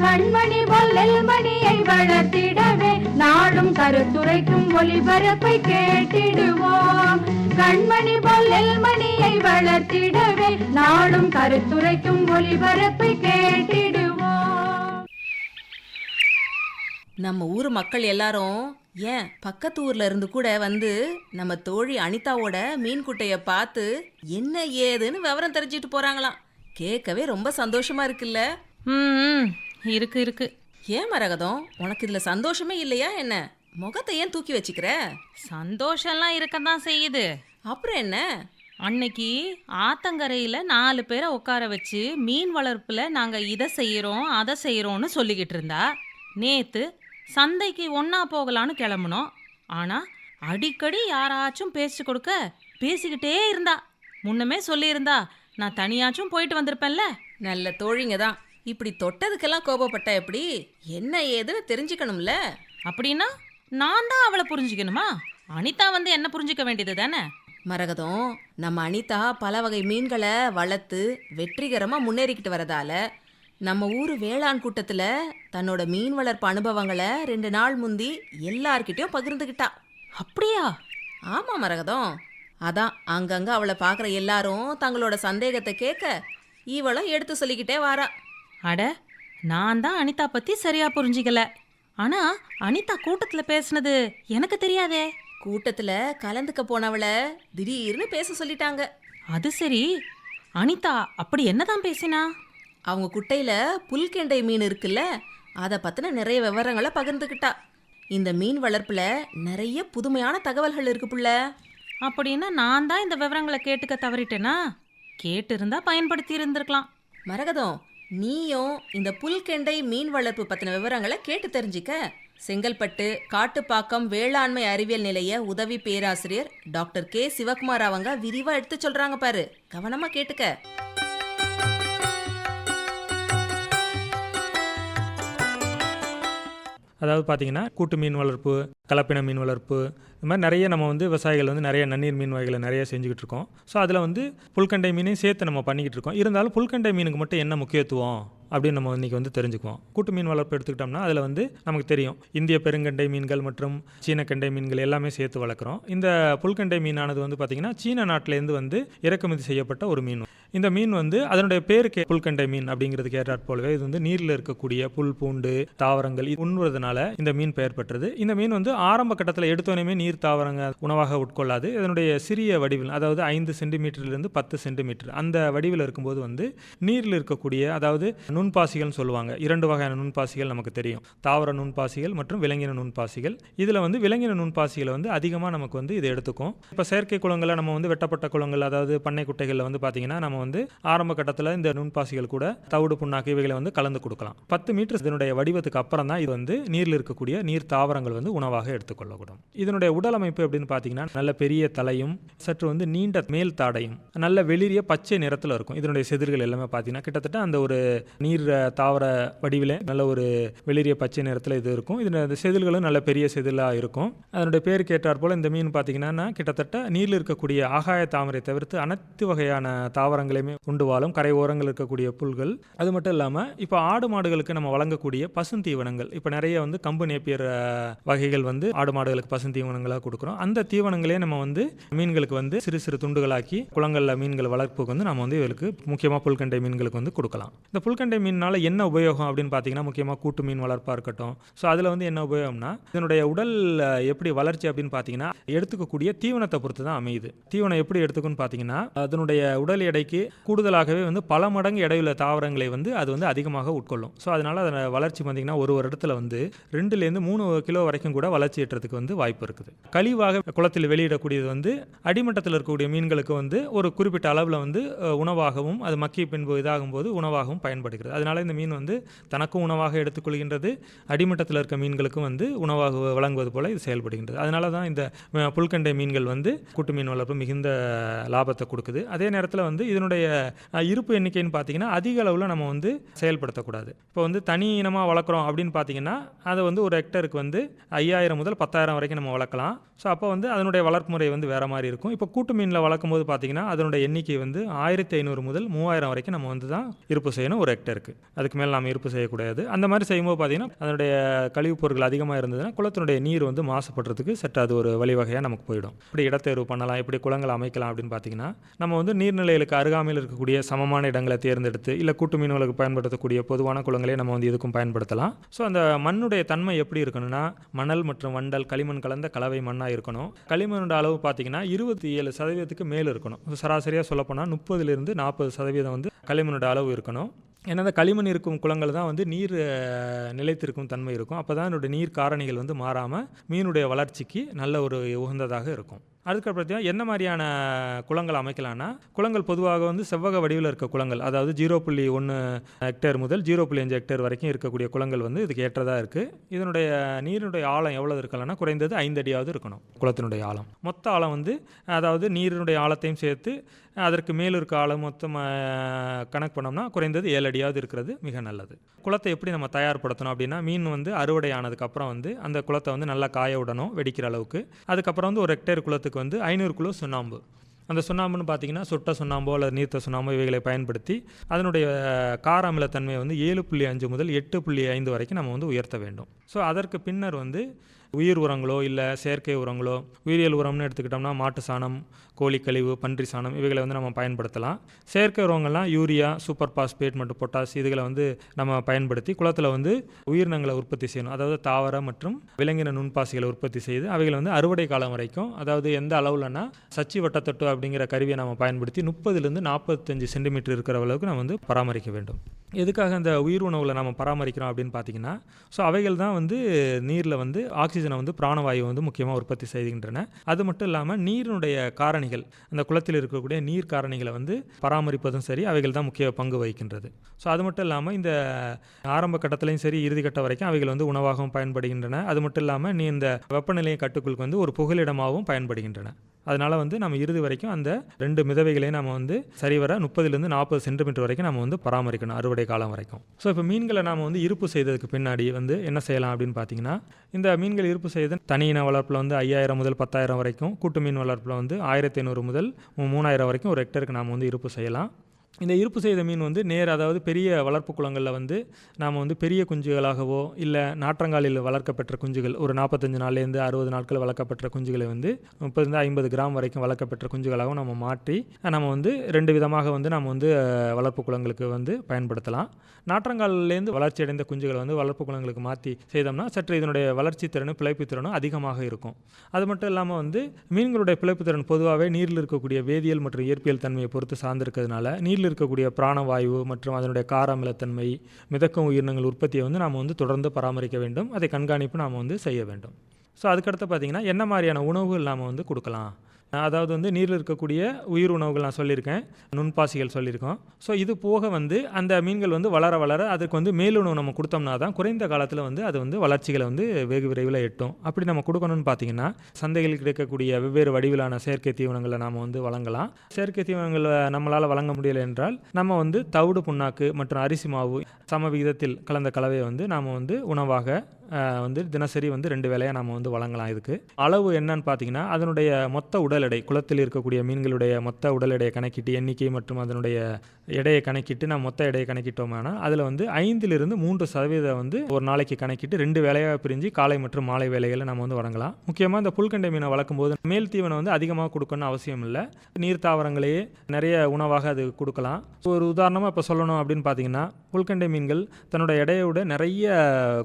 கண்மணி பொல்லல் மணியை வளர்த்திடவே நாடும் கருத்துரைக்கும் ஒளிபரப்பை கேட்டிடுவோம். கண்மணி பொல்லல் மணியை வளர்த்திடவே நாடும் கருத்துரைக்கும் ஒளிபரப்பை கேட்டிடுவோம். நம்ம ஊர் மக்கள் எல்லாரும் ஏன் பக்கத்து ஊர்ல இருந்து கூட வந்து நம்ம தோழி அனிதாவோட மீன் குட்டைய பார்த்து என்ன ஏதுன்னு விவரம் தெரிஞ்சுட்டு போறாங்களாம். கேட்கவே ரொம்ப சந்தோஷமா இருக்குல்ல? ம் இருக்கு இருக்கு. ஏன் மரகதம்? உனக்கு இதுல சந்தோஷமே இல்லையா என்ன? முகத்தை ஏன் தூக்கி வச்சுக்கிற? சந்தோஷம்லாம் இருக்கத்தான் செய்யுது. அப்புறம் என்ன? அன்னைக்கு ஆத்தங்கரையில் நாலு பேரை உட்கார வச்சு மீன் வளர்ப்பில் நாங்கள் இதை செய்கிறோம் அதை செய்கிறோன்னு சொல்லிக்கிட்டு இருந்தா. நேத்து சந்தைக்கு ஒன்றா போகலான்னு கிளம்புனோம். ஆனால் அடிக்கடி யாராச்சும் பேச்சு கொடுக்க பேசிக்கிட்டே இருந்தா. முன்னமே சொல்லியிருந்தா நான் தனியாச்சும் போயிட்டு வந்திருப்பேன்ல. நல்ல தோழிங்க தான். இப்படி தொட்டதுக்கெல்லாம் கோபப்பட்ட எப்படி? என்ன ஏதுன்னு தெரிஞ்சுக்கணும்ல. அப்படின்னா நான் தான் அவளை புரிஞ்சுக்கணுமா? அனிதா வந்து என்ன புரிஞ்சுக்க வேண்டியது தானே? மரகதம் நம்ம அனிதா பல வகை மீன்களை வளர்த்து வெற்றிகரமாக முன்னேறிக்கிட்டு வரதால நம்ம ஊர் வேளாண் கூட்டத்தில் தன்னோட மீன் வளர்ப்பு அனுபவங்களை ரெண்டு நாள் முந்தி எல்லார்கிட்டயும் பகிர்ந்துக்கிட்டா அப்படியா? ஆமாம் மரகதம். அதான் அங்கங்கே அவளை பார்க்குற எல்லாரும் தங்களோட சந்தேகத்தை கேட்க இவளும் எடுத்து சொல்லிக்கிட்டே வாரா. அட நான் தான் அனிதா பத்தி சரியா புரிஞ்சிக்கல. ஆனா அனிதா கூட்டத்துல பேசுனது எனக்கு தெரியாதே. கூட்டத்தில் கலந்துக்க போனவளை திடீர்னு பேச சொல்லிட்டாங்க. அது சரி. அனிதா அப்படி என்னதான் பேசினா? அவங்க குட்டையில புல்கெண்டை மீன் இருக்குல்ல அதை பத்தின நிறைய விவரங்களை பகிர்ந்துக்கிட்டா இந்த மீன் வளர்ப்புல நிறைய புதுமையான தகவல்கள் இருக்கு புள்ள. அப்படின்னா நான் தான் இந்த விவரங்களை கேட்டுக்க தவறிட்டேனா? கேட்டு இருந்தா பயன்படுத்தி இருந்திருக்கலாம். மரகதம் நீயும் இந்த புல்கெண்டை மீன் வளர்ப்பு பத்தின விவரங்களை கேட்டு தெரிஞ்சுக்க. செங்கல்பட்டு காட்டுப்பாக்கம் வேளாண்மை அறிவியல் நிலைய உதவி பேராசிரியர் டாக்டர் கே. சிவகுமார் அவங்க விரிவா எடுத்து சொல்றாங்க பாரு. கவனமா கேட்டுக்க. அதாவது பார்த்தீங்கன்னா கூட்டு மீன் வளர்ப்பு கலப்பின மீன் வளர்ப்பு இது மாதிரி நிறைய நம்ம வந்து விவசாயிகள் வந்து நிறைய நன்னீர் மீன் வகைகளை நிறைய செஞ்சுக்கிட்டு இருக்கோம். ஸோ அதில் வந்து புல்கண்டை மீனையும் சேர்த்து நம்ம பண்ணிக்கிட்டு இருக்கோம். இருந்தாலும் புல்கண்டை மீனுக்கு மட்டும் என்ன முக்கியத்துவம் அப்படின்னு நம்ம இன்றைக்கி வந்து தெரிஞ்சுக்குவோம். கூட்டு மீன் வளர்ப்பு எடுத்துக்கிட்டோம்னா அதில் வந்து நமக்கு தெரியும். இந்திய பெருங்கண்டை மீன்கள் மற்றும் சீனக்கண்டை மீன்கள் எல்லாமே சேர்த்து வளர்க்குறோம். இந்த புல்கண்டை மீனானது வந்து பார்த்திங்கன்னா சீன நாட்டிலேருந்து வந்து இறக்குமதி செய்யப்பட்ட ஒரு மீன். இந்த மீன் வந்து அதனுடைய பேருக்கு புல்கண்டை மீன் அப்படிங்கிறதுக்கு ஏற்றாற் போலவே இது வந்து நீரில் இருக்கக்கூடிய புல் பூண்டு தாவரங்கள் இது உண்ணுவதனால இந்த மீன் பெயர் பெற்றது. இந்த மீன் வந்து ஆரம்ப கட்டத்தில் எடுத்தோடனே நீர் தாவரங்க உணவாக உட்கொள்ளாது. இதனுடைய சிறிய வடிவில் அதாவது ஐந்து சென்டிமீட்டர்லேருந்து பத்து சென்டிமீட்டர் அந்த வடிவில் இருக்கும்போது வந்து நீரில் இருக்கக்கூடிய அதாவது நுண்பாசிகள்னு சொல்லுவாங்க. இரண்டு வகையான நுண்பாசிகள் நமக்கு தெரியும். தாவர நுண்பாசிகள் மற்றும் விலங்கின நுண்பாசிகள். இதில் வந்து விலங்கின நுண்பாசிகளை வந்து அதிகமாக நமக்கு வந்து இது எடுத்துக்கும். இப்போ செயற்கை குளங்களை நம்ம வந்து வெட்டப்பட்ட குளங்கள் அதாவது பண்ணை குட்டைகளில் வந்து பார்த்தீங்கன்னா நம்ம வந்து ஆரம்ப கட்டத்தில் இந்த நுண்பாசிகள் கூட தவிடு புண்ணாக்கு இவைகளை வந்து கலந்து கொடுக்கலாம். பத்து மீட்டர் இதனுடைய வடிவத்துக்கு அப்புறம் தான் இது வந்து நீரில் இருக்கக்கூடிய நீர் தாவரங்கள் வந்து உணவாக எடுத்துக்கொள்ளக்கூடும் இதனுடைய உடல் அமைப்பு எப்படின்னு பார்த்தீங்கன்னா நல்ல பெரிய தலையும் சற்று வந்து நீண்ட மேல் தாடையும் நல்ல வெளிரிய பச்சை நிறத்தில் இருக்கும். இதனுடைய செதிர்கள் எல்லாமே பார்த்தீங்கன்னா கிட்டத்தட்ட அந்த ஒரு நீர் தாவர வடிவில் நல்ல ஒரு வெளிரிய பச்சை நிறத்தில் இது இருக்கும். இதில் அந்த செதில்களும் நல்ல பெரிய செதிலாக இருக்கும். அதனுடைய பேருக்கு ஏற்றாற்போல் இந்த மீன் பார்த்தீங்கன்னா கிட்டத்தட்ட நீரில் இருக்கக்கூடிய ஆகாய தாமரை தவிர்த்து அனைத்து வகையான தாவரங்கள் தாவரங்களையுமே உண்டு வாழும் கரை ஓரங்கள் இருக்கக்கூடிய புல்கள். அது மட்டும் இல்லாமல் இப்போ ஆடு மாடுகளுக்கு நம்ம வழங்கக்கூடிய பசுந்தீவனங்கள் இப்போ நிறைய வந்து கம்பு நேப்பியர் வகைகள் வந்து ஆடு மாடுகளுக்கு பசுந்தீவனங்களாக கொடுக்குறோம். அந்த தீவனங்களே நம்ம வந்து மீன்களுக்கு வந்து சிறு சிறு துண்டுகளாக்கி குளங்களில் மீன்கள் வளர்ப்புக்கு வந்து நம்ம வந்து இவர்களுக்கு முக்கியமாக புல்கண்டை மீன்களுக்கு வந்து கொடுக்கலாம். இந்த புல்கண்டை மீனால் என்ன உபயோகம் அப்படின்னு பார்த்தீங்கன்னா முக்கியமாக கூட்டு மீன் வளர்ப்பாக இருக்கட்டும். ஸோ அதில் வந்து என்ன உபயோகம்னா இதனுடைய உடல் எப்படி வளர்ச்சி அப்படின்னு பார்த்தீங்கன்னா எடுத்துக்கக்கூடிய தீவனத்தை பொறுத்து தான் அமையுது. தீவனம் எப்படி எடுத்துக்குன்னு பார்த்தீங்கன்னா அதனுடைய உடல் எடைக்கு கூடுதலாகவே வந்து பல மடங்கு எடையுள்ள தாவரங்களை வந்து அது வந்து அதிகமாக உட்கொள்ளும். ஸோ அதனால் அதன் வளர்ச்சி பார்த்தீங்கன்னா ஒரு வருடத்தில் வந்து ரெண்டுலேருந்து மூணு கிலோ வரைக்கும் கூட வளர்ச்சி ஏற்றதுக்கு வந்து வாய்ப்பு இருக்குது. கழிவாக குளத்தில் வெளியிடக்கூடியது வந்து அடிமட்டத்தில் இருக்கக்கூடிய மீன்களுக்கு வந்து ஒரு குறிப்பிட்ட அளவில் வந்து உணவாகவும் அது மக்கிய பின்பு இதாகும் போது உணவாகவும் பயன்படுகிறது. அதனால இந்த மீன் வந்து தனக்கும் உணவாக எடுத்துக்கொள்கின்றது அடிமட்டத்தில் இருக்க மீன்களுக்கும் வந்து உணவாக வழங்குவது போல இது செயல்படுகின்றது. அதனால தான் இந்த புல்கண்டை மீன்கள் வந்து கூட்டு மீன் வளர்ப்பு மிகுந்த லாபத்தை கொடுக்குது. அதே நேரத்தில் வந்து இதனுடைய இதனுடைய இருப்பு எண்ணிக்கைன்னு பார்த்தீங்கன்னா அதிக அளவில் நம்ம வந்து செயல்படுத்தக்கூடாது. இப்போ வந்து தனி இனமாக வளர்க்குறோம் அப்படின்னு பார்த்தீங்கன்னா அதை வந்து ஒரு ஹெக்டருக்கு வந்து ஐயாயிரம் முதல் பத்தாயிரம் வரைக்கும் நம்ம வளர்க்கலாம். ஸோ அப்போ வந்து அதனுடைய வளர்ப்பு முறை வந்து வேறு மாதிரி இருக்கும். இப்போ கூட்டு மீனில் வளர்க்கும் போது பார்த்தீங்கன்னா அதனுடைய எண்ணிக்கை வந்து ஆயிரத்தி ஐநூறு முதல் மூவாயிரம் வரைக்கும் நம்ம வந்து தான் இருப்பு செய்யணும் ஒரு ஹெக்டருக்கு. அதுக்கு மேலே நம்ம இருப்பு செய்யக்கூடாது. அந்த மாதிரி செய்யும்போது பார்த்தீங்கன்னா அதனுடைய கழிவுப் பொருட்கள் அதிகமாக இருந்ததுன்னா குளத்தினுடைய நீர் வந்து மாசுபடுறதுக்கு சற்று அது ஒரு வழிவகையாக நமக்கு போயிடும். இப்படி இடத்தேர்வு பண்ணலாம் இப்படி குளங்கள் அமைக்கலாம் அப்படின்னு பார்த்தீங்கன்னா நம்ம வந்து நீர்நிலைகளுக்கு அருகாமையில் இருக்கக்கூடிய சமமான இடங்களை தேர்ந்தெடுத்து இல்லை கூட்டு மீன்களுக்கு பயன்படுத்தக்கூடிய பொதுவான குளங்களே நம்ம வந்து இதுக்கும் பயன்படுத்தலாம். ஸோ அந்த மண்ணுடைய தன்மை எப்படி இருக்கணும்னா மணல் மற்றும் வண்டல் களிமண் கலந்த கலவை மண்ணாக இருக்கணும். களிமண்ணோட அளவு பார்த்தீங்கன்னா இருபத்தி ஏழு சதவீதத்துக்கு மேல் இருக்கணும். சராசரியாக சொல்லப்போனால் முப்பதுலேருந்து நாற்பது சதவீதம் வந்து களிமண்ணோட அளவு இருக்கணும். ஏன்னா அந்த களிமண் இருக்கும் குளங்கள் தான் வந்து நீர் நிலைத்திருக்கும் தன்மை இருக்கும். அப்போ தான் என்னுடைய நீர் காரணிகள் வந்து மாறாமல் மீனுடைய வளர்ச்சிக்கு நல்ல ஒரு உகந்ததாக இருக்கும். அதுக்கப்புறம் என்ன மாதிரியான குளங்கள் அமைக்கலாம்னா குளங்கள் பொதுவாக வந்து செவ்வக வடிவில் இருக்க குளங்கள் அதாவது ஜீரோ புள்ளி ஒன்று ஹெக்டேர் முதல் ஜீரோ புள்ளி அஞ்சு ஹெக்டேர் வரைக்கும் இருக்கக்கூடிய குளங்கள் வந்து இதுக்கு ஏற்றதாக இருக்குது இதனுடைய நீரினுடைய ஆழம் எவ்வளோ இருக்கலாம்னா குறைந்தது ஐந்து அடியாவது இருக்கணும் குளத்தினுடைய ஆழம். மொத்த ஆழம் வந்து அதாவது நீரினுடைய ஆழத்தையும் சேர்த்து அதற்கு மேல் இருக்க ஆழம் மொத்தம் கணக்கு பண்ணோம்னா குறைந்தது ஏழு அடியாவது இருக்கிறது மிக நல்லது. குளத்தை எப்படி நம்ம தயார்படுத்தணும் அப்படின்னா மீன் வந்து அறுவடை ஆனதுக்கப்புறம் வந்து அந்த குளத்தை வந்து நல்லா காய விடணும் வெடிக்கிற அளவுக்கு. அதுக்கப்புறம் வந்து ஒரு ஹெக்டேர் குளத்துக்கு வந்து ஐநூறு கிலோ சுண்ணாம்பு. அந்த சுண்ணாம்புன்னு பார்த்தீங்கன்னா சுட்ட சுண்ணாம்போ அல்லது நீர்த்த சுண்ணாம்போ இவைகளை பயன்படுத்தி அதனுடைய கார அமிலத்தன்மையை வந்து ஏழு புள்ளி அஞ்சு முதல் எட்டு புள்ளி ஐந்து வரைக்கும் நம்ம வந்து உயர்த்த வேண்டும். ஸோ அதற்கு பின்னர் வந்து உயிர் உரங்களோ இல்லை செயற்கை உரங்களோ உயிரியல் உரம்னு எடுத்துக்கிட்டோம்னா மாட்டு சாணம் கோழி கழிவு பன்றி சாணம் இவைகளை வந்து நம்ம பயன்படுத்தலாம். செயற்கை உரங்கள்லாம் யூரியா சூப்பர் பாஸ்பேட் மற்றும் பொட்டாஸ் இதுகளை வந்து நம்ம பயன்படுத்தி குளத்தில் வந்து உயிரினங்களை உற்பத்தி செய்யணும். அதாவது தாவர மற்றும் விலங்கின நுண்பாசிகளை உற்பத்தி செய்து அவைகளை வந்து அறுவடை காலம் வரைக்கும் அதாவது எந்த அளவுலனா சச்சி வட்டத்தட்டு அப்படிங்கிற கருவியை நம்ம பயன்படுத்தி முப்பதுலேருந்து நாற்பத்தஞ்சு சென்டிமீட்டர் இருக்கிற அளவுக்கு நம்ம வந்து பராமரிக்க வேண்டும். எதுக்காக அந்த உயிர் உணவுகளை நம்ம பராமரிக்கிறோம் அப்படின்னு பார்த்தீங்கன்னா ஸோ அவைகள் தான் வந்து நீரில் வந்து ஆக்சி ஆக்சிஜனை வந்து பிராணவாயு வந்து முக்கியமாக உற்பத்தி செய்கின்றன அது மட்டும் இல்லாமல் நீரினுடைய காரணிகள் அந்த குளத்தில் இருக்கக்கூடிய நீர் காரணிகளை வந்து பராமரிப்பதும் சரி அவைகள் தான் முக்கிய பங்கு வகிக்கின்றது. ஸோ அது மட்டும் இல்லாமல் இந்த ஆரம்ப கட்டத்திலையும் சரி இறுதிக்கட்ட வரைக்கும் அவைகள் வந்து உணவாகவும் பயன்படுகின்றன. அது மட்டும் இல்லாமல் நீ இந்த வெப்பநிலையை கட்டுக்குள்ளுக்கு வந்து ஒரு புகலிடமாகவும் பயன்படுகின்றன. அதனால் வந்து நம்ம இறுதி வரைக்கும் அந்த ரெண்டு மிதவைகளையும் நம்ம வந்து சரிவர முப்பதுலேருந்து நாற்பது சென்டிமீட்டர் வரைக்கும் நம்ம வந்து பராமரிக்கணும் அறுவடை காலம் வரைக்கும். ஸோ இப்போ மீன்களை நாம் வந்து இருப்பு செய்ததுக்கு பின்னாடி வந்து என்ன செய்யலாம் அப்படின்னு பார்த்தீங்கன்னா இந்த மீன்கள் இருப்பு செய்து தனி இன வளர்ப்பில் வந்து ஐயாயிரம் முதல் பத்தாயிரம் வரைக்கும் கூட்டு மீன் வளர்ப்பில் வந்து ஆயிரத்தி ஐநூறு முதல் மூணாயிரம் வரைக்கும் ஒரு ஹெக்டருக்கு நாம் வந்து இருப்பு செய்யலாம். இந்த இருப்பு செய்த மீன் வந்து நேர் அதாவது பெரிய வளர்ப்பு குளங்களில் வந்து நாம் வந்து பெரிய குஞ்சுகளாகவோ இல்லை நாற்றங்காலில் வளர்க்கப்பெற்ற குஞ்சுகள் ஒரு நாற்பத்தஞ்சு நாள்லேருந்து அறுபது நாட்கள் வளர்க்கப்பெற்ற குஞ்சுகளை வந்து முப்பதுலேருந்து ஐம்பது கிராம் வரைக்கும் வளர்க்கப்பெற்ற குஞ்சுகளாகவும் நம்ம மாற்றி நம்ம வந்து ரெண்டு விதமாக வந்து நம்ம வந்து வளர்ப்பு குளங்களுக்கு வந்து பயன்படுத்தலாம். நாற்றங்காலிலேருந்து வளர்ச்சி அடைந்த குஞ்சுகளை வந்து வளர்ப்பு குளங்களுக்கு மாற்றி செய்தோம்னா சற்று இதனுடைய வளர்ச்சி திறனும் பிழைப்பு திறனும் அதிகமாக இருக்கும். அது மட்டும் இல்லாமல் வந்து மீன்களுடைய பிழைப்பு திறன் பொதுவாகவே நீரில் இருக்கக்கூடிய வேதியியல் மற்றும் இயற்பியல் தன்மையை பொறுத்து சார்ந்திருக்கிறதுனால நீரில் இருக்கக்கூடிய பிராணவாயு மற்றும் அதனுடைய கார அமிலத்தன்மை மிதக்கும் உயிரினங்கள் உற்பத்தியை வந்து நாம் வந்து தொடர்ந்து பராமரிக்க வேண்டும். அதை கண்காணிப்பு நாம் வந்து செய்ய வேண்டும். ஸோ அதுக்கடுத்து பார்த்திங்கன்னா என்ன மாதிரியான உணவுகள் நாம் வந்து கொடுக்கலாம்? அதாவது வந்து நீரில் இருக்கக்கூடிய உயிர் உணவுகள் நான் சொல்லியிருக்கேன். நுண்பாசிகள் சொல்லியிருக்கோம். ஸோ இது போக வந்து அந்த மீன்கள் வந்து வளர வளர அதுக்கு வந்து மேலுணவு நம்ம கொடுத்தோம்னா தான் குறைந்த காலத்தில் வந்து அது வந்து வளர்ச்சிகளை வந்து வெகு விரைவில் எட்டும். அப்படி நம்ம கொடுக்கணும்னு பார்த்தீங்கன்னா சந்தைகளில் கிடைக்கக்கூடிய வெவ்வேறு வடிவிலான செயற்கை தீவனங்களை நாம் வந்து வழங்கலாம். செயற்கை தீவனங்களை நம்மளால் வழங்க முடியலை என்றால் நம்ம வந்து தவிடு புண்ணாக்கு மற்றும் அரிசி மாவு சம விகிதத்தில் கலந்த கலவையை வந்து நாம் வந்து உணவாக வந்து தினசரி வந்து ரெண்டு வேலையாக நம்ம வந்து வழங்கலாம் இதுக்கு. அளவு என்னன்னு பார்த்தீங்கன்னா அதனுடைய மொத்த உடல் எடை குளத்தில் இருக்கக்கூடிய மீன்களுடைய மொத்த உடல் எடையை கணக்கிட்டு எண்ணிக்கை மற்றும் அதனுடைய எடையை கணக்கிட்டு நம்ம மொத்த எடையை கணக்கிட்டோம்னா அதில் வந்து ஐந்திலிருந்து மூன்று சதவீதம் வந்து ஒரு நாளைக்கு கணக்கிட்டு ரெண்டு வேலையாக பிரிஞ்சு காலை மற்றும் மாலை வேலைகளை நம்ம வந்து வழங்கலாம். முக்கியமாக இந்த புல்கண்டை மீனை வளர்க்கும் போது மேல் தீவனம் வந்து அதிகமாக கொடுக்கணும்னு அவசியம் இல்லை. நீர் தாவரங்களையே நிறைய உணவாக அது கொடுக்கலாம். ஒரு உதாரணமாக இப்போ சொல்லணும் அப்படின்னு பார்த்தீங்கன்னா புல்கண்டை மீன்கள் தன்னோட எடையோட விட நிறைய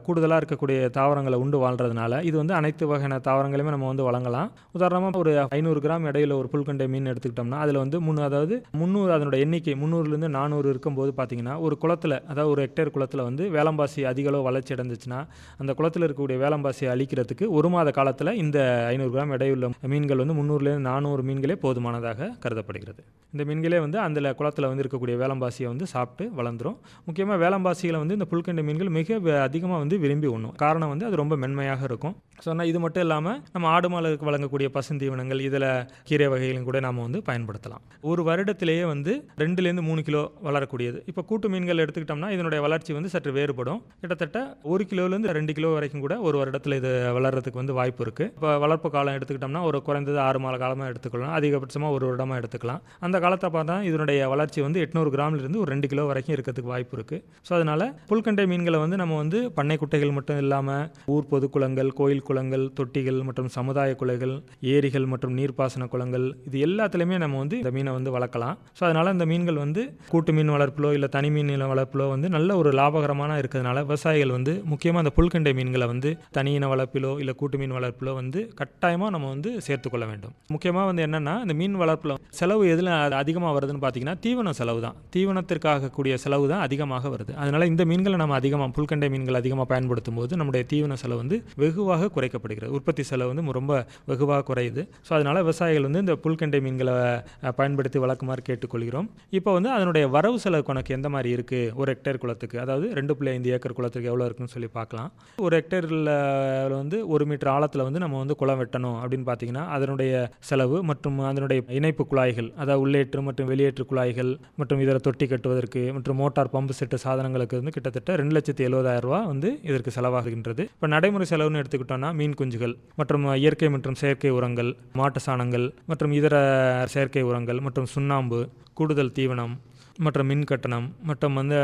கூடுதலாக இருக்கக்கூடிய தாவரங்களை உண்டு வாழ்றதுனால இது வந்து அனைத்து வகையான தாவரங்களையுமே நம்ம வந்து வழங்கலாம். உதாரணமாக ஒரு ஐநூறு கிராம் எடையில ஒரு புல்கண்டை மீன் எடுத்துக்கிட்டோம்னா அதில் வந்து முன்னூறு அதாவது முந்நூறு அதனோட எண்ணிக்கை முந்நூறுலேருந்து நானூறு இருக்கும்போது பார்த்திங்கன்னா ஒரு குளத்தில் அதாவது ஒரு ஹெக்டேர் குளத்தில் வந்து வேலம்பாசி அதிக அளவு வளர்ச்சி அடைஞ்சிச்சுன்னா அந்த குளத்தில் இருக்கக்கூடிய வேலம்பாசியை அழிக்கிறதுக்கு ஒரு மாத காலத்தில் இந்த ஐநூறு கிராம் எடையுள்ள மீன்கள் வந்து முந்நூறுலேருந்து நானூறு மீன்களே போதுமானதாக கருதப்படுகிறது இந்த மீன்களே வந்து அந்த குளத்தில் வந்து இருக்கக்கூடிய வேலம்பாசியை வந்து சாப்பிட்டு வளர்ந்துரும் முக்கியமாக வேலம்பாசிகளை வந்து இந்த புல்கண்டை மீன்கள் மிக அதிகமாக வந்து விரும்பி உண்ணும் காரணம் வந்து அது ரொம்ப மென்மையாக இருக்கும் ஸோ ஆனால் இது மட்டும் இல்லாமல் நம்ம ஆடு மாலுக்கு வழங்கக்கூடிய பசுந்தீவனங்கள் இதில் கீரை வகைகளும் கூட நாம் வந்து பயன்படுத்தலாம் ஒரு வருடத்திலேயே வந்து ரெண்டுலேருந்து மூணு கிலோ வளரக்கூடியது. இப்போ கூட்டு மீன்கள் எடுத்துக்கிட்டோம்னா இதனுடைய வளர்ச்சி வந்து சற்று வேறுபடும். கிட்டத்தட்ட ஒரு கிலோலேருந்து ரெண்டு கிலோ வரைக்கும் கூட ஒரு வருடத்தில் இது வளர்கிறதுக்கு வந்து வாய்ப்பு இருக்குது இப்போ வளர்ப்பு காலம் எடுத்துக்கிட்டோம்னா ஒரு குறைந்தது ஆறு மாத காலமாக எடுத்துக்கலாம் அதிகபட்சமாக ஒரு வருடமாக எடுத்துக்கலாம். அந்த காலத்தை பார்த்தா இதனுடைய வளர்ச்சி வந்து எட்நூறு கிராம்லேருந்து ஒரு ரெண்டு கிலோ வரைக்கும் இருக்கிறதுக்கு வாய்ப்பு இருக்குது ஸோ அதனால் புல்கண்டை மீன்களை வந்து நம்ம வந்து பண்ணை குட்டைகள் மட்டும் இல்லாமல் ஊர் பொது குளங்கள் கோயில் குளங்கள் தொட்டிகள் மற்றும் சமுதாய குலைகள் ஏரிகள் மற்றும் நீர்ப்பாசன குளங்கள் இது எல்லாத்துலேயுமே நம்ம வந்து இந்த மீனை வந்து வளர்க்கலாம். ஸோ அதனால் இந்த மீன்கள் வந்து கூட்டு மீன் வளர்ப்பிலோ இல்லை தனி மீன் வளர்ப்பிலோ வந்து நல்ல ஒரு லாபகரமான இருக்கிறதுனால விவசாயிகள் வந்து முக்கியமாக அந்த புல்கண்டை மீன்களை வந்து தனி இன வளர்ப்பிலோ இல்லை கூட்டு மீன் வளர்ப்பிலோ வந்து கட்டாயமாக நம்ம வந்து சேர்த்துக்கொள்ள வேண்டும். முக்கியமாக வந்து என்னென்னா இந்த மீன் வளர்ப்பில் செலவு எதில் அதிகமாக வருதுன்னு பார்த்தீங்கன்னா தீவன செலவு தான் தீவனத்திற்காக கூடிய செலவு தான் அதிகமாக வருது. அதனால் இந்த மீன்களை நம்ம அதிகமாக புல்கண்டை மீன்கள் அதிகமாக பயன்படுத்தும் போது நம்முடைய தீவன செலவு வந்து வெகுவாக குறைக்கப்படுகிறது. உற்பத்தி செலவு வந்து ரொம்ப வெகுவாக குறையுது. ஸோ அதனால் விவசாயிகள் வந்து இந்த புல்கண்டை மீன்களை பயன்படுத்தி வளர்க்குமாறு கேட்டுக்கொள்கிறோம். இப்போ வந்து அதனுடைய வரவு செலவு கணக்கு எந்த மாதிரி இருக்குது ஒரு ஹெக்டேர் குளத்துக்கு. அதாவது ரெண்டு புள்ளி ஐந்து ஏக்கர் குளத்துக்கு எவ்வளோ இருக்குன்னு சொல்லி பார்க்கலாம். ஒரு ஹெக்டேரில் வந்து ஒரு மீட்டர் ஆழத்தில் வந்து நம்ம வந்து குளம் வெட்டணும் அப்படின்னு பார்த்தீங்கன்னா அதனுடைய செலவு மற்றும் அதனுடைய இணைப்பு குழாய்கள் அதாவது உள்ளேற்று மற்றும் வெளியேற்று குழாய்கள் மற்றும் இதர தொட்டி கட்டுவதற்கு மற்றும் மோட்டார் பம்பு செட்டு சாதனங்களுக்கு வந்து கிட்டத்தட்ட ரெண்டு லட்சத்தி எழுபதாயிரம் ரூபா வந்து இதற்கு செலவாகின்றது இப்போ நடைமுறை செலவுன்னு எடுத்துக்கிட்டோம்னா மீன் குஞ்சுகள் மற்றும் இயற்கை மற்றும் செயற்கை உரங்கள் மாட்டு சாணங்கள் மற்றும் இதர செயற்கை உரங்கள் மற்றும் சுண்ணாம்பு கூடுதல் தீவனம் மற்றும் மின் கட்டணம் மற்றும் வந்து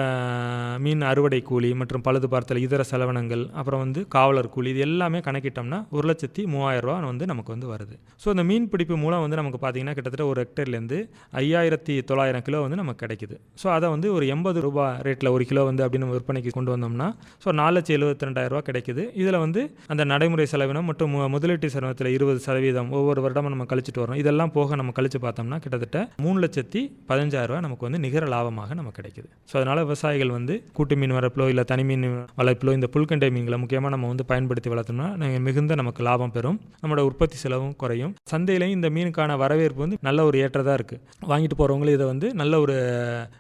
மீன் அறுவடை கூலி மற்றும் பழுது பார்த்தல் இதர செலவினங்கள் அப்புறம் வந்து காவலர் கூலி இது எல்லாமே கணக்கிட்டோம்னா ஒரு லட்சத்தி மூவாயிரம் வந்து நமக்கு வந்து வருது. ஸோ இந்த மீன் பிடிப்பு மூலம் வந்து நமக்கு பார்த்தீங்கன்னா கிட்டத்தட்ட ஒரு ஹெக்டர்லேருந்து ஐயாயிரத்தி தொள்ளாயிரம் கிலோ வந்து நமக்கு கிடைக்குது. ஸோ அதை வந்து ஒரு எண்பது ரூபா ரேட்டில் ஒரு கிலோ வந்து அப்படின்னு விற்பனைக்கு கொண்டு வந்தோம்னா ஸோ நாலு லட்சம் எழுபத்தி ரெண்டாயிரரூவா கிடைக்குது. இதில் வந்து அந்த நடைமுறை செலவினம் மற்றும் முதலீட்டு செலவத்தில் இருபது சதவீதம் ஒவ்வொரு வருடமும் நம்ம கழிச்சிட்டு வரோம் இதெல்லாம் போக நம்ம கழிச்சு பார்த்தோம்னா கிட்டத்தட்ட மூணு லட்சத்தி பதினஞ்சாயிரரூவா நமக்கு வந்து நிகர லாபமாக நமக்கு கிடைக்குது. ஸோ அதனால் விவசாயிகள் வந்து கூட்டு மீன் வளர்ப்பிலோ இல்லை தனி மீன் வளர்ப்பிலோ இந்த புல்கண்டை மீன்களை முக்கியமாக நம்ம வந்து பயன்படுத்தி வளர்த்தோம்னா மிகுந்த நமக்கு லாபம் பெறும். நம்மளோட உற்பத்தி செலவும் குறையும். சந்தையிலையும் இந்த மீனுக்கான வரவேற்பு வந்து நல்ல ஒரு ஏற்றதாக இருக்குது வாங்கிட்டு போகிறவங்களும் இதை வந்து நல்ல ஒரு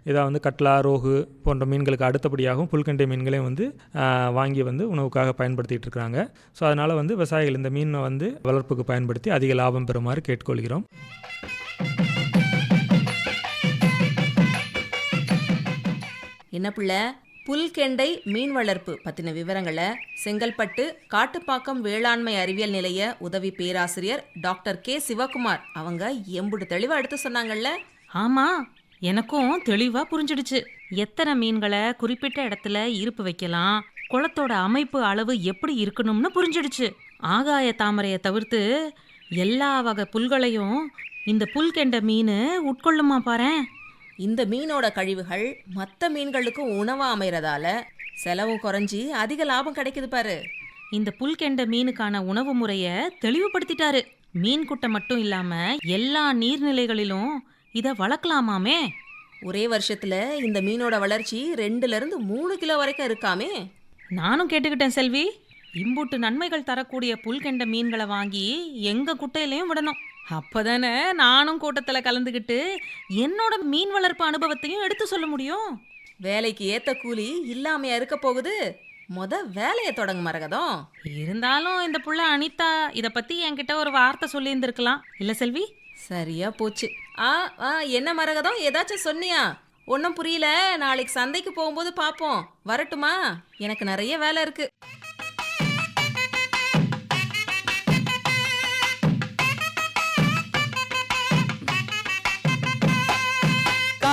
இதாக வந்து கட்லா ரோகு போன்ற மீன்களுக்கு அடுத்தபடியாகவும் புல்கண்டை மீன்களையும் வந்து வாங்கி வந்து உணவுக்காக பயன்படுத்திட்டு இருக்கிறாங்க. ஸோ அதனால் வந்து விவசாயிகள் இந்த மீனை வந்து வளர்ப்புக்கு பயன்படுத்தி அதிக லாபம் பெறுமாறு கேட்டுக்கொள்கிறோம். என்ன பிள்ளை? புல்கெண்டை மீன் வளர்ப்பு பற்றின விவரங்களை செங்கல்பட்டு காட்டுப்பாக்கம் வேளாண்மை அறிவியல் நிலைய உதவி பேராசிரியர் டாக்டர் கே. சிவகுமார் அவங்க எம்புடு தெளிவாக எடுத்து சொன்னாங்கல்ல? ஆமா எனக்கும் தெளிவா புரிஞ்சிடுச்சு. எத்தனை மீன்களை குறிப்பிட்ட இடத்துல இருப்பு வைக்கலாம் குளத்தோட அமைப்பு அளவு எப்படி இருக்கணும்னு புரிஞ்சிடுச்சு. ஆகாய தாமரையை தவிர்த்து எல்லா வகை புல்களையும் இந்த புல்கெண்ட மீன் உட்கொள்ளுமா பாரேன்? இந்த மீனோட கழிவுகள் மற்ற மீன்களுக்கும் உணவாக அமைகிறதால செலவும் குறைஞ்சி அதிக லாபம் கிடைக்குது பாரு. இந்த புல்கெண்ட மீனுக்கான உணவு முறைய தெளிவுபடுத்திட்டாரு. மீன் குட்டை மட்டும் இல்லாம எல்லா நீர்நிலைகளிலும் இத வளர்க்கலாமாமே? ஒரே வருஷத்துல இந்த மீனோட வளர்ச்சி ரெண்டுல இருந்து மூணு கிலோ வரைக்கும் இருக்காமே. நானும் கேட்டுக்கிட்டேன் செல்வி. இம்புட்டு நன்மைகள் தரக்கூடிய புல்கெண்ட மீன்களை வாங்கி எங்க குட்டையிலையும் விடணும். அப்பதானே நானும் கூட்டத்துல கலந்துக்கிட்டு என்னோட மீன் வளர்ப்பு அனுபவத்தையும் எடுத்து சொல்ல முடியும்? வேலைக்கு ஏத்த கூலி இல்லாமையா இருக்க போகுது. மொத வேலையை தொடங்க மரகதம். இருந்தாலும் இந்த புள்ள அனிதா இத பத்தி என்கிட்ட ஒரு வார்த்தை சொல்லி இருந்திருக்கலாம் இல்ல செல்வி? சரியா போச்சு. ஆ ஆ என்ன மரகதம்? ஏதாச்சும் சொன்னியா? ஒன்றும் புரியல. நாளைக்கு சந்தைக்கு போகும்போது பார்ப்போம் வரட்டுமா? எனக்கு நிறைய வேலை இருக்குது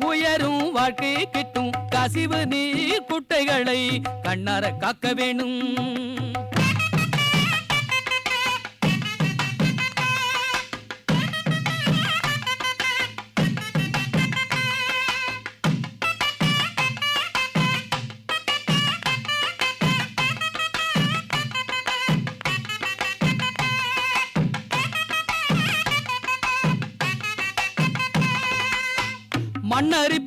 உயரும் வாழ்க்கை கிட்டும் கசிவு நீர் குட்டைகளை கண்ணார காக்க வேணும்.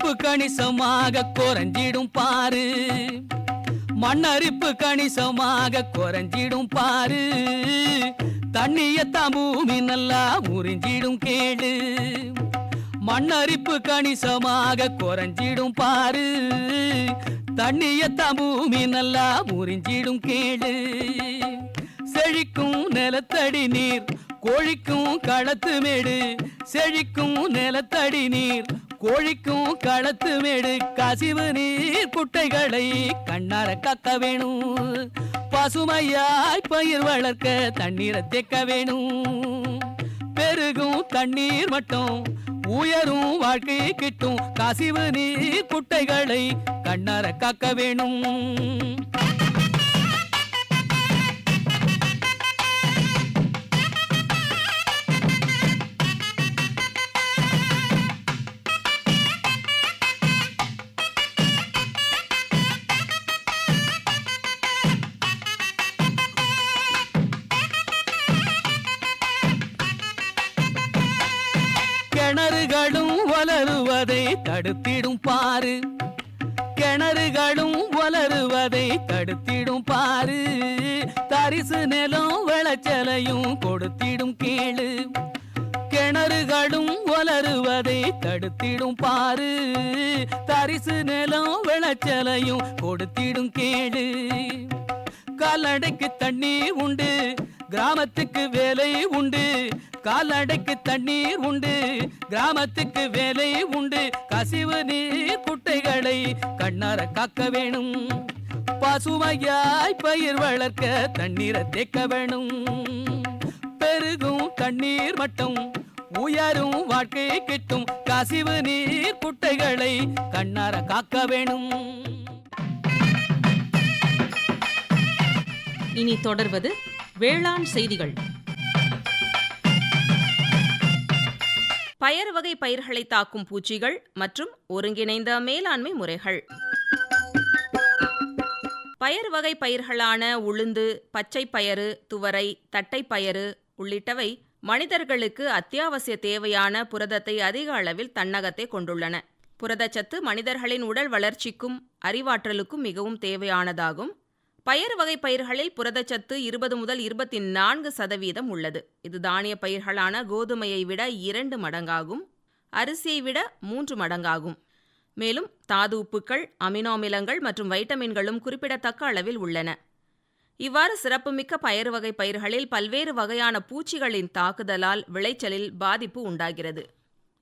மண்ணரிப்பு கணிசமாக குறைஞ்சிடும் பாரு. மண்ணரிப்பு கணிசமாக குறைஞ்சிடும் பாரு. தண்ணியத்தான் பூமி நல்லா உறிஞ்சிடும் கேடு. மண்ணரிப்பு கணிசமாக குறைஞ்சிடும் பாரு. தண்ணியத்தான் பூமி நல்லா உறிஞ்சிடும் கேடு. செழிக்கும் நிலத்தடி நீர் கோழிக்கும் களத்து மேடு. செழிக்கும் நிலத்தடி நீர் கோழிக்கும் களத்து மேடு கசிவு நீர் குட்டைகளை கண்ணார கக்க வேணும். பசுமையாய் பயிர் வளர்க்க தண்ணீரை தேக்க வேணும். பெருகும் தண்ணீர் மட்டும் உயரும் வாழ்க்கை கிட்டும் கசிவு நீர் குட்டைகளை கண்ணார காக்க வேணும். தரிசு நிலம் விளைச்சலையும் கொடுத்திடும் கேளு. கிணறுகளும் வளருவதை தடுத்திடும் பாரு. தரிசு நிலம் விளைச்சலையும் கொடுத்திடும் கேளு. கால்நடைக்கு தண்ணீர் உண்டு கிராமத்துக்கு வேலை உண்டு. கால்நடைக்கு தண்ணீர் உண்டு கிராமத்துக்கு வேலை உண்டு. கசிவு நீர் குட்டைகளை கண்ணார காக்க வேணும். பசுமையாய் பயிர் வளர்க்க தண்ணீரை தேக்க வேணும். பெருகும் தண்ணீர் மட்டும் உயரும் வாழ்க்கை கிட்டும். கசிவு நீர் குட்டைகளை கண்ணார காக்க வேணும். இனி தொடர்வது வேளாண் செய்திகள். பயறு வகை பயிர்களை தாக்கும் பூச்சிகள் மற்றும் ஒருங்கிணைந்த மேலாண்மை முறைகள். பயறு வகை பயிர்களான உளுந்து பச்சை பயறு துவரை தட்டைப்பயறு உள்ளிட்டவை மனிதர்களுக்கு அத்தியாவசிய தேவையான புரதத்தை அதிக அளவில் தன்னகத்தே கொண்டுள்ளன. புரதச்சத்து மனிதர்களின் உடல் வளர்ச்சிக்கும் அறிவாற்றலுக்கும் மிகவும் தேவையானதாகும். பயறு வகை பயிர்களில் புரதச்சத்து இருபது முதல் இருபத்தி நான்கு சதவீதம் உள்ளது. இது தானிய பயிர்களான கோதுமையை விட இரண்டு மடங்காகும் அரிசியை விட மூன்று மடங்காகும். மேலும் தாது உப்புக்கள் அமினோ அமிலங்கள் மற்றும் வைட்டமின்களும் குறிப்பிடத்தக்க அளவில் உள்ளன. இவ்வாறு சிறப்புமிக்க பயறு வகை பயிர்களில் பல்வேறு வகையான பூச்சிகளின் தாக்குதலால் விளைச்சலில் பாதிப்பு உண்டாகிறது.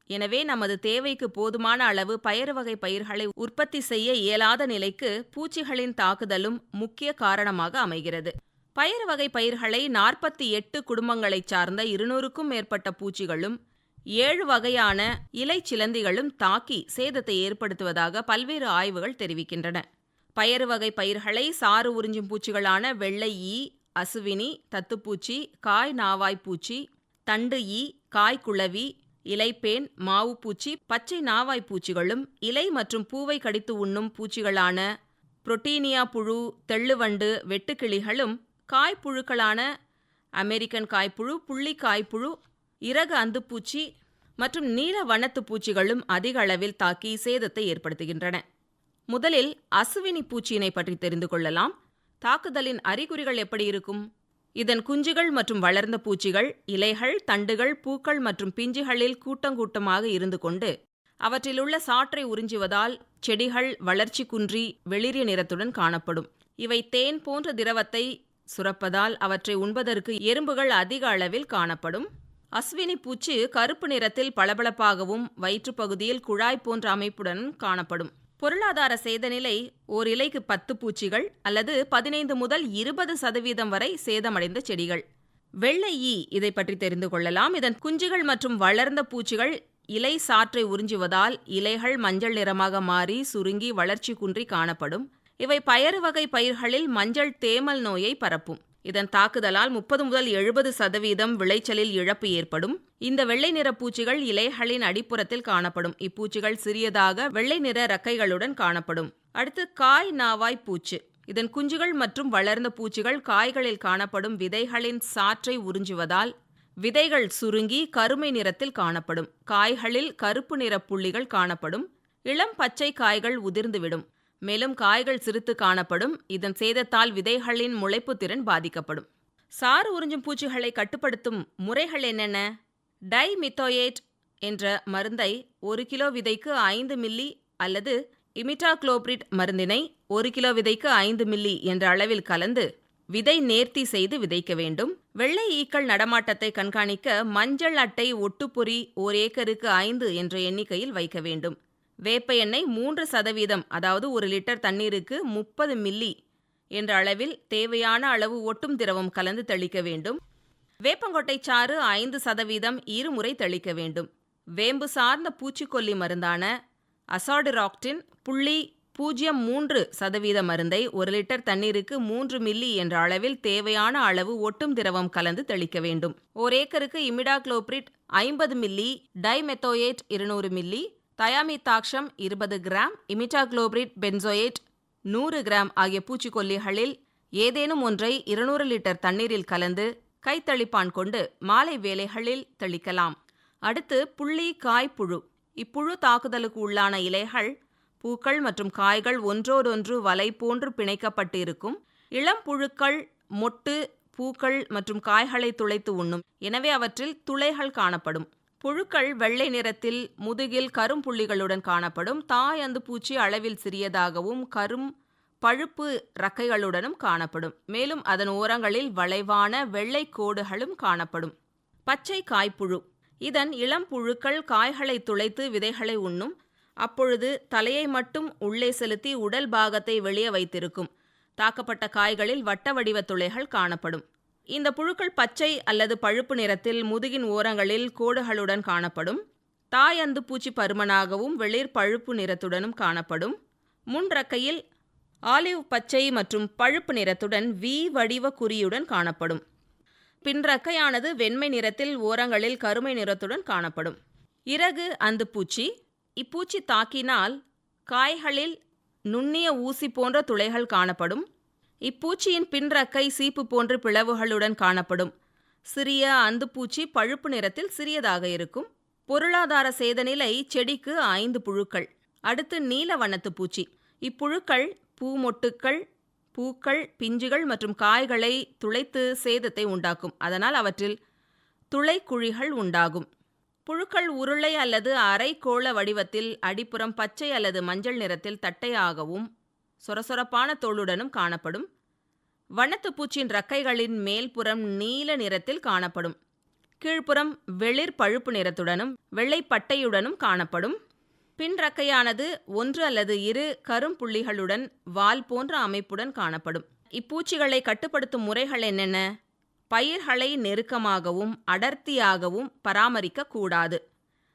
எனவே நமது தேவைக்கு போதுமான அளவு பயறு வகை பயிர்களை உற்பத்தி செய்ய இயலாத நிலைக்கு பூச்சிகளின் தாக்குதலும் முக்கிய காரணமாக அமைகிறது. பயறு வகை பயிர்களை நாற்பத்தி எட்டு குடும்பங்களைச் சார்ந்த இருநூறுக்கும் மேற்பட்ட பூச்சிகளும் ஏழு வகையான இலை சிலந்திகளும் தாக்கி சேதத்தை ஏற்படுத்துவதாக பல்வேறு ஆய்வுகள் தெரிவிக்கின்றன. பயறு வகை பயிர்களை சாறு உறிஞ்சும் பூச்சிகளான வெள்ளை ஈ அசுவினி தத்துப்பூச்சி காய் நாவாய் பூச்சி தண்டு ஈ காய் குளவி இலைப்பேன் மாவுப்பூச்சி பச்சை நாவாய் பூச்சிகளும் இலை மற்றும் பூவை கடித்து உண்ணும் பூச்சிகளான புரோட்டீனியா புழு தெள்ளுவண்டு வெட்டுக்கிளிகளும் காய்ப்புழுக்களான அமெரிக்கன் காய்ப்புழு புள்ளி காய்ப்புழு இறகு அந்துப்பூச்சி மற்றும் நீல வண்ணத்து பூச்சிகளும் அதிக அளவில் தாக்கி சேதத்தை ஏற்படுத்துகின்றன. முதலில் அசுவினி பூச்சியினை பற்றி தெரிந்து கொள்ளலாம். தாக்குதலின் அறிகுறிகள் எப்படி இருக்கும்? இதன் குஞ்சுகள் மற்றும் வளர்ந்த பூச்சிகள் இலைகள் தண்டுகள் பூக்கள் மற்றும் பிஞ்சுகளில் கூட்டங்கூட்டமாக இருந்து கொண்டு அவற்றிலுள்ள சாற்றை உறிஞ்சுவதால் செடிகள் வளர்ச்சி குன்றி வெளிரிய நிறத்துடன் காணப்படும். இவை தேன் போன்ற திரவத்தை சுரப்பதால் அவற்றை உண்பதற்கு எறும்புகள் அதிக அளவில் காணப்படும். அஸ்வினி பூச்சி கருப்பு நிறத்தில் பளபளப்பாகவும் வயிற்றுப்பகுதியில் குழாய் போன்ற அமைப்புடன் காணப்படும். பொருளாதார சேதநிலை ஓர் இலைக்கு பத்து பூச்சிகள் அல்லது பதினைந்து முதல் இருபது சதவீதம் வரை சேதமடைந்த செடிகள். வெள்ளை ஈ இதை பற்றி தெரிந்து கொள்ளலாம். இதன் குஞ்சுகள் மற்றும் வளர்ந்த பூச்சிகள் இலை சாற்றை உறிஞ்சுவதால் இலைகள் மஞ்சள் நிறமாக மாறி சுருங்கி வளர்ச்சி குன்றி காணப்படும். இவை பயறு வகை பயிர்களில் மஞ்சள் தேமல் நோயை பரப்பும். இதன் தாக்குதலால் முப்பது முதல் எழுபது சதவீதம் விளைச்சலில் இழப்பு ஏற்படும். இந்த வெள்ளை நிற பூச்சிகள் இலைகளின் அடிப்புறத்தில் காணப்படும். இப்பூச்சிகள் சிறியதாக வெள்ளை நிற ரக்கைகளுடன் காணப்படும். அடுத்து காய் நாவாய் பூச்சு. இதன் குஞ்சுகள் மற்றும் வளர்ந்த பூச்சிகள் காய்களில் காணப்படும் விதைகளின் சாற்றை உறிஞ்சுவதால் விதைகள் சுருங்கி கருமை நிறத்தில் காணப்படும். காய்களில் கருப்பு நிற புள்ளிகள் காணப்படும். இளம் பச்சை காய்கள் உதிர்ந்துவிடும். மேலும் காய்கள் சிறுத்து காணப்படும். இதன் சேதத்தால் விதைகளின் முளைப்பு திறன் பாதிக்கப்படும். சாறு உறிஞ்சும் பூச்சிகளை கட்டுப்படுத்தும் முறைகள் என்னென்ன? டைமித்தோயேட் என்ற மருந்தை ஒரு கிலோ விதைக்கு ஐந்து மில்லி அல்லது இமிட்டாக்ளோப்ரிட் மருந்தினை ஒரு கிலோ விதைக்கு ஐந்து மில்லி என்ற அளவில் கலந்து விதை நேர்த்தி செய்து விதைக்க வேண்டும். வெள்ளை ஈக்கள் நடமாட்டத்தை கண்காணிக்க மஞ்சள் அட்டை ஒட்டுப்பொறி ஓர் ஏக்கருக்கு ஐந்து என்ற எண்ணிக்கையில் வைக்க வேண்டும். வேப்ப எண்ணெய் மூன்று சதவீதம் அதாவது ஒரு லிட்டர் தண்ணீருக்கு முப்பது மில்லி என்ற அளவில் தேவையான அளவு ஒட்டும் திரவம் கலந்து தெளிக்க வேண்டும். வேப்பங்கொட்டை சாறு ஐந்து சதவீதம் இருமுறை தெளிக்க வேண்டும். வேம்பு சார்ந்த பூச்சிக்கொல்லி மருந்தான அசாடுராக்டின் புள்ளி பூஜ்ஜியம் மூன்று சதவீத மருந்தை ஒரு லிட்டர் தண்ணீருக்கு மூன்று மில்லி என்ற அளவில் தேவையான அளவு ஒட்டும் திரவம் கலந்து தெளிக்க வேண்டும். ஓர் ஏக்கருக்கு இமிடாக்ளோபிரிட் ஐம்பது மில்லி டைமெத்தோயேட் இருநூறு மில்லி தயாமித்தாக்ஷம் இருபது கிராம் இமிட்டாக்ளோபிரிட் பென்சோயேட் நூறு கிராம் ஆகிய பூச்சிக்கொல்லிகளில் ஏதேனும் ஒன்றை இருநூறு லிட்டர் தண்ணீரில் கலந்து கைத்தளிப்பான் கொண்டு மாலை வேலைகளில் தெளிக்கலாம். அடுத்து புள்ளி காய்ப்புழு இப்புழு தாக்குதலுக்கு உள்ளான இலைகள் பூக்கள் மற்றும் காய்கள் ஒன்றோடொன்று வலை போன்று பிணைக்கப்பட்டு இருக்கும் இளம் புழுக்கள் மொட்டு பூக்கள் மற்றும் காய்களை துளைத்து உண்ணும். எனவே அவற்றில் துளைகள் காணப்படும். புழுக்கள் வெள்ளை நிறத்தில் முதுகில் கரும்புள்ளிகளுடன் காணப்படும் தாய் அந்து பூச்சி அளவில் சிறியதாகவும் கரும் பழுப்பு ரக்கைகளுடனும் காணப்படும். மேலும் அதன் ஓரங்களில் வளைவான வெள்ளை கோடுகளும் காணப்படும். பச்சை காய்ப்புழு. இதன் இளம் புழுக்கள் காய்களை துளைத்து விதைகளை உண்ணும். அப்பொழுது தலையை மட்டும் உள்ளே செலுத்தி உடல் பாகத்தை வெளியே வைத்திருக்கும். தாக்கப்பட்ட காய்களில் வட்ட வடிவ துளைகள் காணப்படும். இந்த புழுக்கள் பச்சை அல்லது பழுப்பு நிறத்தில் முதுகின் ஓரங்களில் கோடுகளுடன் காணப்படும். தாய் அந்து பூச்சி பருமனாகவும் வெளிர் பழுப்பு நிறத்துடனும் காணப்படும். முன் ரக்கையில் ஆலிவ் பச்சை மற்றும் பழுப்பு நிறத்துடன் வி வடிவ குறியுடன் காணப்படும். பின் ரக்கையானது வெண்மை நிறத்தில் ஓரங்களில் கருமை நிறத்துடன் காணப்படும். இறகு அந்து பூச்சி. இப்பூச்சி தாக்கினால் காய்களில் நுண்ணிய ஊசி போன்ற துளைகள் காணப்படும். இப்பூச்சியின் பின்றக்கை சீப்பு போன்ற பிளவுகளுடன் காணப்படும். சிறிய அந்துப்பூச்சி பழுப்பு நிறத்தில் சிறியதாக இருக்கும். பொருளாதார சேதநிலை செடிக்கு ஐந்து புழுக்கள். அடுத்து நீல வண்ணத்து பூச்சி. இப்புழுக்கள் பூமொட்டுக்கள் பூக்கள் பிஞ்சுகள் மற்றும் காய்களை துளைத்து சேதத்தை உண்டாக்கும். அதனால் அவற்றில் துளைக்குழிகள் உண்டாகும். புழுக்கள் உருளை அல்லது அரைக்கோள வடிவத்தில் அடிப்புறம் பச்சை அல்லது மஞ்சள் நிறத்தில் தட்டையாகவும் சொரசொரப்பான தோலுடனும் காணப்படும். வண்ணத்துப் பூச்சியின் ரக்கைகளின் மேல்புறம் நீல நிறத்தில் காணப்படும். கீழ்ப்புறம் வெளிர் பழுப்பு நிறத்துடனும் வெள்ளை பட்டையுடனும் காணப்படும். பின் ரக்கையானது ஒன்று அல்லது இரு கரும்புள்ளிகளுடன் வால் போன்ற அமைப்புடன் காணப்படும். இப்பூச்சிகளை கட்டுப்படுத்தும் முறைகள் என்னென்ன? பயிர்களை நெருக்கமாகவும் அடர்த்தியாகவும் பராமரிக்க கூடாது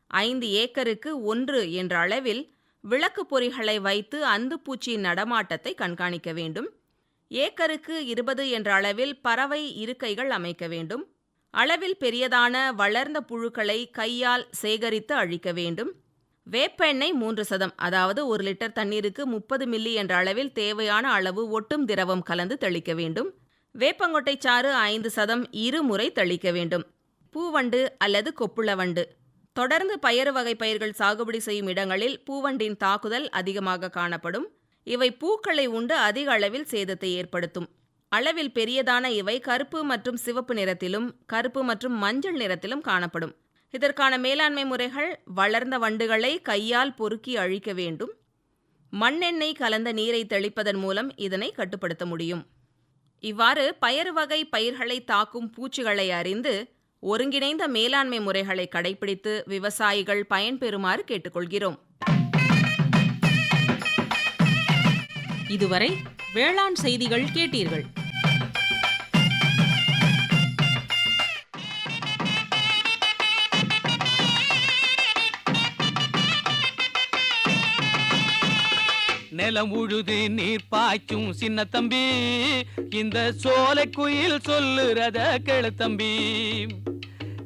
ஐந்து ஏக்கருக்கு ஒன்று என்ற அளவில் விளக்கு பொறிகளை வைத்து அந்துப்பூச்சியின் நடமாட்டத்தை கண்காணிக்க வேண்டும். ஏக்கருக்கு இருபது என்ற அளவில் பறவை இருக்கைகள் அமைக்க வேண்டும். அளவில் பெரியதான வளர்ந்த புழுக்களை கையால் சேகரித்து அழிக்க வேண்டும். வேப்பெண்ணெய் மூன்று சதம் அதாவது ஒரு லிட்டர் தண்ணீருக்கு முப்பது மில்லி என்ற அளவில் தேவையான அளவு ஒட்டும் திரவம் கலந்து தெளிக்க வேண்டும். வேப்பங்கொட்டை சாறு ஐந்து சதம் இரு முறை தெளிக்க வேண்டும். பூவண்டு அல்லது கொப்புள வண்டு தொடர்ந்து பயறு வகை பயிர்கள் சாகுபடி செய்யும் இடங்களில் பூவண்டின் தாக்குதல் அதிகமாக காணப்படும். இவை பூக்களை உண்டு அதிக அளவில் சேதத்தை ஏற்படுத்தும். அளவில் பெரியதான இவை கருப்பு மற்றும் சிவப்பு நிறத்திலும் கருப்பு மற்றும் மஞ்சள் நிறத்திலும் காணப்படும். இதற்கான மேலாண்மை முறைகள் வளர்ந்த வண்டுகளை கையால் பொறுக்கி அழிக்க வேண்டும். மண்ணெண்ணெய் கலந்த நீரை தெளிப்பதன் மூலம் இதனை கட்டுப்படுத்த முடியும். இவ்வாறு பயறு வகை பயிர்களை தாக்கும் பூச்சிகளை அறிந்து ஒருங்கிணைந்த மேலாண்மை முறைகளை கடைபிடித்து விவசாயிகள் பயன்பெறுமாறு கேட்டுக்கொள்கிறோம். இதுவரை வேளாண் செய்திகள் கேட்டீர்கள். நிலம் உழுது நீர் பாய்ச்சும் சின்ன தம்பி. இந்த சோலை குயில் சொல்லுறத கேளு தம்பி.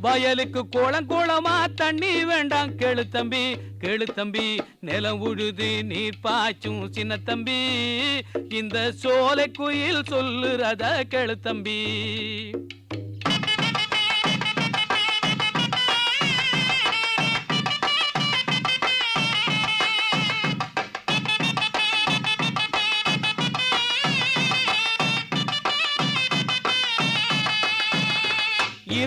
வயலுக்கு கோளம் கோலமா தண்ணி வேண்டாம். கேளு தம்பி கேளு தம்பி நிலம் உழுது நீர் பாய்ச்சும் சின்ன தம்பி. இந்த சோலை குயில் சொல்லுறத கேளு தம்பி.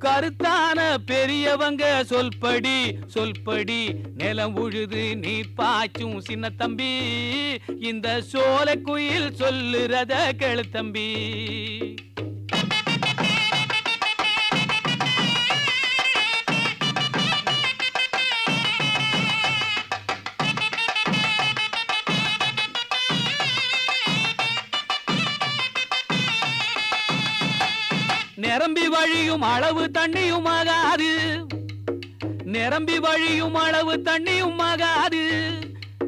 கருத்தான பெரியவங்க சொல்படி சொல்படி. நிலம் உழுது நீ பாய்ச்சும் சின்ன தம்பி. இந்த சோலை குயில் சொல்லுறத கெழுத்தம்பி நிரம்பி வழியும் அளவு தண்ணியும் ஆகாது. நிரம்பி வழியும் அளவு தண்ணியும் ஆகாது.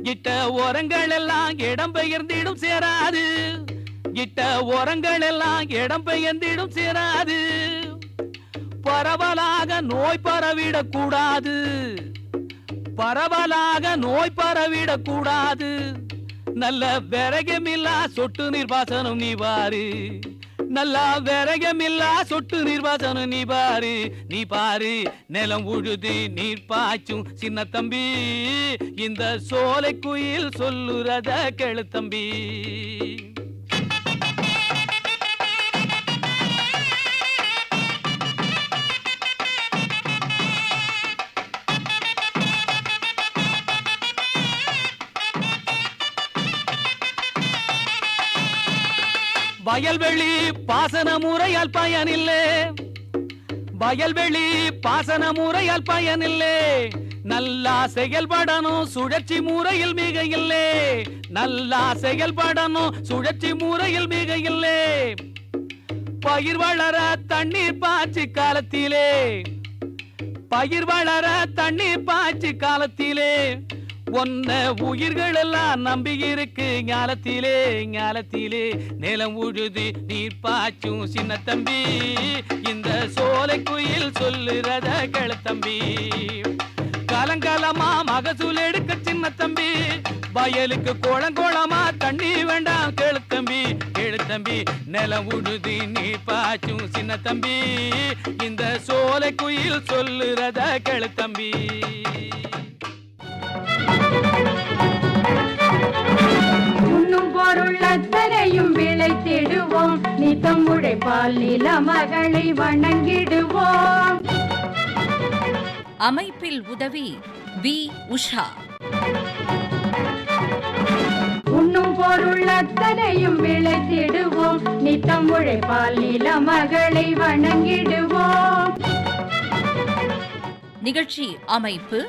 இட்ட உரங்கள் எல்லாம் இடம் பெயர்ந்திடும் சேராது. இட்ட உரங்கள் எல்லாம் இடம் பெயர்ந்திடும் சேராது. பரவலாக நோய் பரவிடக் கூடாது. பரவலாக நோய் பரவிடக் கூடாது. நல்ல விரகமில்லா சொட்டு நிர்வாசனம் நீ பாரு நல்லா விரகமில்லா சொட்டு நிர்வாசனம் நீ பாரு நீ பாரு. நிலம் உழுது நீர் பாய்ச்சும் சின்ன தம்பி. இந்த சோலை குயில் சொல்லுறத கேளு தம்பி. வயல்வெளி பாசன முறையால் பயனில்லே. வயல்வெளி பாசன முறையால் பயனில்லே. நல்லா செயல்படணும் சுழற்சி முறையில் மிக இல்லே நல்லா செயல்படணும் சுழற்சி முறையில் மிக இல்லே பயிர் வளர தண்ணீர் பாய்ச்சி காலத்திலே. பயிர் வளர தண்ணீர் பாய்ச்சி காலத்திலே. ஒன்ன உயிர்கள் எல்லாம் நம்பி இருக்கு ஞாலத்திலே ஞாலத்திலே நிலம் உழுது நீர் பாய்ச்சும் சின்ன தம்பி. இந்த சோலை குயில் சொல்லுறத கேளு காலங்காலமா மகசூல் எடுக்க சின்ன தம்பி. வயலுக்கு கோளங்கோளமா தண்ணி வேண்டாம் கேளு தம்பி. நிலம் உழுதி நீ பாச்சும் சின்ன தம்பி. இந்த சோலை குயில் சொல்லுறத கேளு உண்ணும் பொருள் அத்தனையும் விளைத்திடுவோம் நித்தம் உழைப்பால் நில மகளை வணங்கிடுவோம். அமைப்பில் உதவி வி. உஷா. உண்ணும் பொருள் அத்தனையும் விளைத்திடுவோம் நித்தம் உழைப்பால் நில மகளை வணங்கிடுவோம். நிகழ்ச்சி அமைப்பு